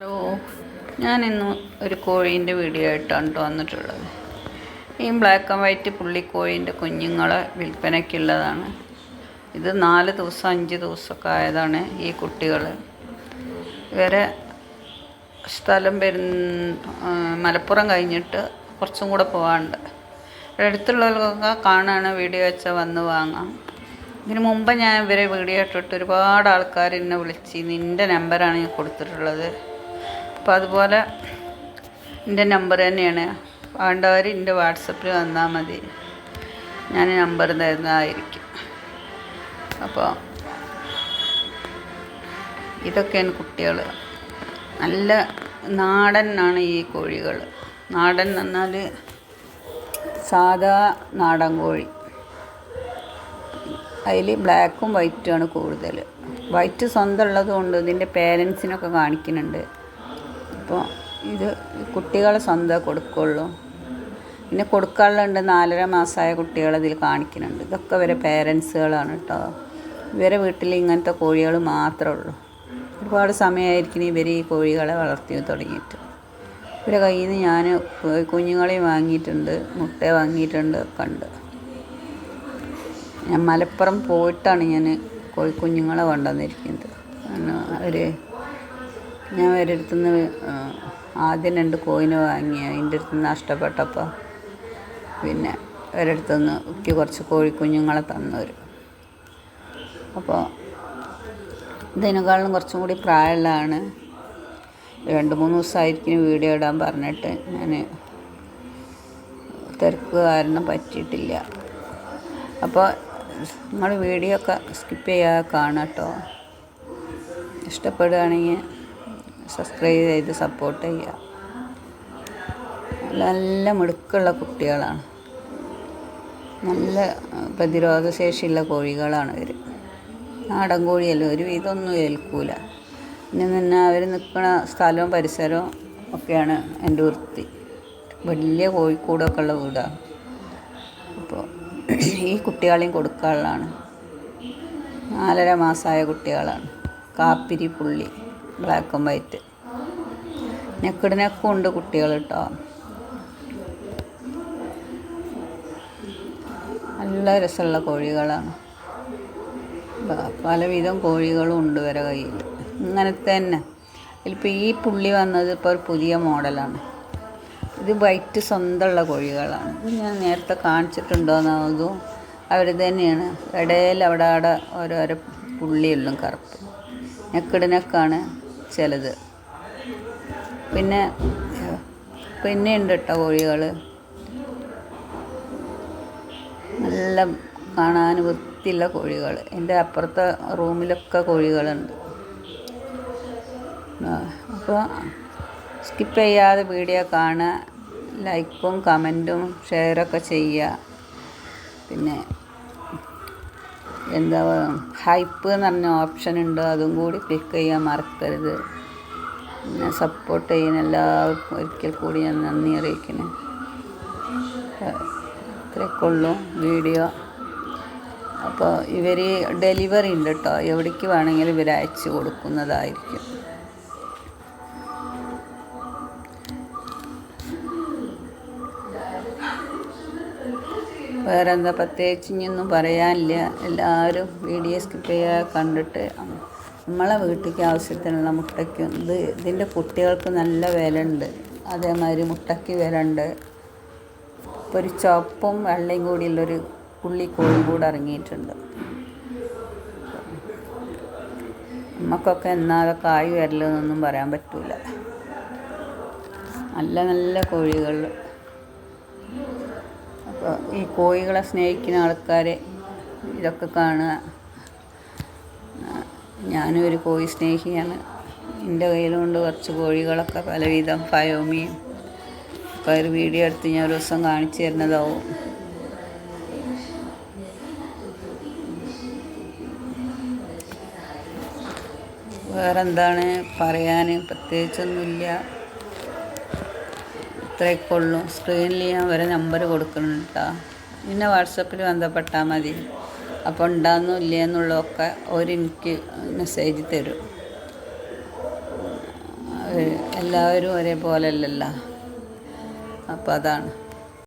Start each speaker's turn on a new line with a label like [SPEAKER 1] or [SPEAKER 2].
[SPEAKER 1] Hello ഞാൻ ഇന്ന് ഒരു കോഴീന്റെ വീഡിയോ ആയിട്ടാണ് ട്ടോ വന്നിട്ടുള്ളത്. ഈ ബ്ലാക്ക് ആൻഡ് വൈറ്റ് പുള്ളിക്കോഴീന്റെ കുഞ്ഞുങ്ങളെ വിൽപ്പനയ്ക്കുള്ളതാണ്. ഇത് നാല് ദിവസം അഞ്ച് ദിവസമൊക്കെ ആയതാണ് ഈ കുട്ടികൾ ഇവരെ സ്ഥലം വരുന്ന മലപ്പുറം കഴിഞ്ഞിട്ട് കുറച്ചും കൂടെ പോകാനുണ്ട് അടുത്തുള്ളവർക്കൊക്കെ കാണുകയാണ് വീഡിയോ വെച്ചാൽ വന്ന് വാങ്ങാം. ഇതിന് മുമ്പ് ഞാൻ ഇവരെ വീഡിയോ ഇട്ടിട്ട് ഒരുപാട് ആൾക്കാർ എന്നെ വിളിച്ച് നിന്റെ നമ്പറാണ് ഞാൻ കൊടുത്തിട്ടുള്ളത്. അപ്പോൾ അതുപോലെ എന്റെ നമ്പർ തന്നെയാണ്. വേണ്ടവർ എന്റെ വാട്സപ്പിൽ വന്നാൽ മതി. ഞാൻ നമ്പർ തരുന്നതായിരിക്കും അപ്പോൾ ഇതൊക്കെയാണ് കുട്ടികൾ നല്ല നാടൻ ആണ് ഈ കോഴികൾ നാടൻ എന്ന് പറഞ്ഞാൽ സാധാ നാടൻ കോഴി. അതിൽ ബ്ലാക്കും വൈറ്റുമാണ് കൂടുതൽ വൈറ്റ് സ്വന്തം ഉള്ളത് കൊണ്ട് ഇതിന്റെ പേരൻസിനൊക്കെ കാണിക്കുന്നുണ്ട്. അപ്പോൾ ഇത് കുട്ടികൾ സ്വന്തം കൊടുക്കുള്ളൂ. പിന്നെ കൊടുക്കാനുള്ളുണ്ട് നാലര മാസമായ കുട്ടികൾ ഇതിൽ കാണിക്കുന്നുണ്ട്. ഇതൊക്കെ ഇവരെ പേരൻസുകളാണ് കേട്ടോ. ഇവരെ വീട്ടിൽ ഇങ്ങനത്തെ കോഴികൾ മാത്രമേ ഉള്ളൂ. ഒരുപാട് സമയമായിരിക്കും ഇവർ ഈ കോഴികളെ വളർത്തി തുടങ്ങിയിട്ട്. ഇവരെ കയ്യിൽ നിന്ന് ഞാൻ കുഞ്ഞുങ്ങളെയും വാങ്ങിയിട്ടുണ്ട് മുട്ട വാങ്ങിയിട്ടുണ്ട് ഒക്കെ ഉണ്ട്. ഞാൻ മലപ്പുറം പോയിട്ടാണ് ഞാൻ കോഴിക്കുഞ്ഞുങ്ങളെ കൊണ്ടുവന്നിരിക്കുന്നത്. അവർ ഞാൻ അവരുടെ അടുത്തുനിന്ന് ആദ്യം രണ്ട് കോയിന് വാങ്ങി അതിന്റെ അടുത്ത് നിന്ന് നഷ്ടപ്പെട്ടപ്പോൾ പിന്നെ അവരുടെ നിന്ന് എനിക്ക് കുറച്ച് കോഴിക്കുഞ്ഞുങ്ങളെ തന്നവർ അപ്പോൾ ഇതിനേക്കാളും കുറച്ചും കൂടി പ്രായമുള്ളതാണ്. രണ്ട് മൂന്ന് ദിവസമായിരിക്കും വീഡിയോ ഇടാൻ പറഞ്ഞിട്ട് ഞാൻ തിരക്ക് കാരണം പറ്റിയിട്ടില്ല. അപ്പോൾ നിങ്ങൾ വീഡിയോ ഒക്കെ സ്കിപ്പ് ചെയ്യാതെ കാണാം കേട്ടോ. ഇഷ്ടപ്പെടുകയാണെങ്കിൽ സബ്സ്ക്രൈബ് ചെയ്ത് സപ്പോർട്ട് ചെയ്യുക. നല്ല മിടുക്കുള്ള കുട്ടികളാണ്. നല്ല പ്രതിരോധശേഷിയുള്ള കോഴികളാണ് ഇവർ നാടൻ കോഴിയല്ല ഒരു ഇതൊന്നും ഏൽക്കൂല. പിന്നെ പിന്നെ അവർ നിൽക്കുന്ന സ്ഥലവും പരിസരവും ഒക്കെയാണ് എന്റെ വൃത്തി. വലിയ കോഴിക്കൂടൊക്കെ ഉള്ള വീടാണ്. അപ്പോൾ ഈ കുട്ടികളെയും കൊടുക്കാനുള്ളതാണ്. നാലര മാസമായ കുട്ടികളാണ്. കാപ്പിരി പുള്ളി. ബ്ലാക്ക് ആൻഡ് വൈറ്റ് നെക്കിടിനൊക്കെ ഉണ്ട് കുട്ടികൾ കേട്ടോ നല്ല രസമുള്ള കോഴികളാണ്. പലവിധം കോഴികളും ഉണ്ട് വരെ കയ്യിൽ ഇങ്ങനത്തെ തന്നെ. ഇതിലിപ്പോൾ ഈ പുള്ളി വന്നത് ഇപ്പോൾ ഒരു പുതിയ മോഡലാണ്. ഇത് വൈറ്റ് സ്വന്തമുള്ള കോഴികളാണ്. ഇത് ഞാൻ നേരത്തെ കാണിച്ചിട്ടുണ്ടോയെന്നതും അവർ തന്നെയാണ്. ഇടയിൽ അവിടെ അവിടെ ഓരോരോ പുള്ളിയുള്ളും കറുപ്പ്. നെക്കിടിനൊക്കെയാണ് ചിലത്. പിന്നെ പിന്നെ ഉണ്ട് കേട്ടോ കോഴികൾ. നല്ല കാണാൻ വൃത്തിയുള്ള കോഴികൾ. എന്റെ അപ്പുറത്തെ റൂമിലൊക്കെ കോഴികളുണ്ട്. അപ്പോൾ സ്കിപ്പ് ചെയ്യാതെ വീഡിയോ കാണുക. ലൈക്കും കമന്റും ഷെയറൊക്കെ ചെയ്യുക. പിന്നെ എന്താ ഹൈപ്പ് എന്ന് പറഞ്ഞ ഓപ്ഷൻ ഉണ്ട് അതും കൂടി ക്ലിക്ക് ചെയ്യാൻ മറക്കരുത്. പിന്നെ സപ്പോർട്ട് ചെയ്യുന്ന എല്ലാവർക്കും ഒരിക്കൽ കൂടി ഞാൻ നന്ദി അറിയിക്കുന്നു ഇത്രയൊക്കെ ഉള്ളൂ വീഡിയോ അപ്പോൾ ഇവർ ഡെലിവറി ഉണ്ട് കേട്ടോ എവിടേക്ക് വേണമെങ്കിലും ഇവർ അയച്ചു കൊടുക്കുന്നതായിരിക്കും. വേറെ എന്താ പ്രത്യേകിച്ച് ഇനിയൊന്നും പറയാനില്ല. എല്ലാവരും വീഡിയോ സ്കിപ്പ് ചെയ്യാതെ കണ്ടിട്ട് നമ്മളെ വീട്ടിലേക്ക് ആവശ്യത്തിനുള്ള മുട്ടയ്ക്ക് ഇത് ഇതിന്റെ കുട്ടികൾക്ക് നല്ല വില ഉണ്ട് അതേമാതിരി മുട്ടയ്ക്ക് വില ഉണ്ട് ഇപ്പോൾ ഒരു ചുവപ്പും വെള്ളയും കൂടിയുള്ളൊരു പുള്ളി കോഴി കൂടെ ഇറങ്ങിയിട്ടുണ്ട്. നമുക്കൊക്കെ എന്നാ അതൊക്കെ ആയി വരലെന്നൊന്നും പറയാൻ പറ്റില്ല നല്ല നല്ല കോഴികൾ ഈ കോഴികളെ സ്നേഹിക്കുന്ന ആൾക്കാരെ ഇതൊക്കെ കാണുക. ഞാനും ഒരു കോഴി സ്നേഹിയാണ്. എന്റെ കയ്യിലുണ്ട് കുറച്ച് കോഴികളൊക്കെ പലവിധം. ഫയോമിയും. ഒക്കെ ഒരു വീഡിയോ എടുത്ത് ഞാൻ ഒരു ദിവസം കാണിച്ചു തരുന്നതാവും. വേറെന്താണ് പറയാൻ? പ്രത്യേകിച്ചൊന്നുമില്ല. ഇത്രയൊക്കെ ഉള്ളൂ സ്ക്രീനിൽ ഞാൻ വരെ നമ്പർ കൊടുക്കുന്നുണ്ട് കേട്ടോ പിന്നെ വാട്സപ്പിൽ ബന്ധപ്പെട്ടാൽ മതി. അപ്പോൾ ഉണ്ടാകുന്നു ഇല്ലേ എന്നുള്ളതൊക്കെ അവരെനിക്ക് മെസ്സേജ് തരും. എല്ലാവരും ഒരേപോലെ അല്ലല്ലോ അപ്പോൾ അതാണ്.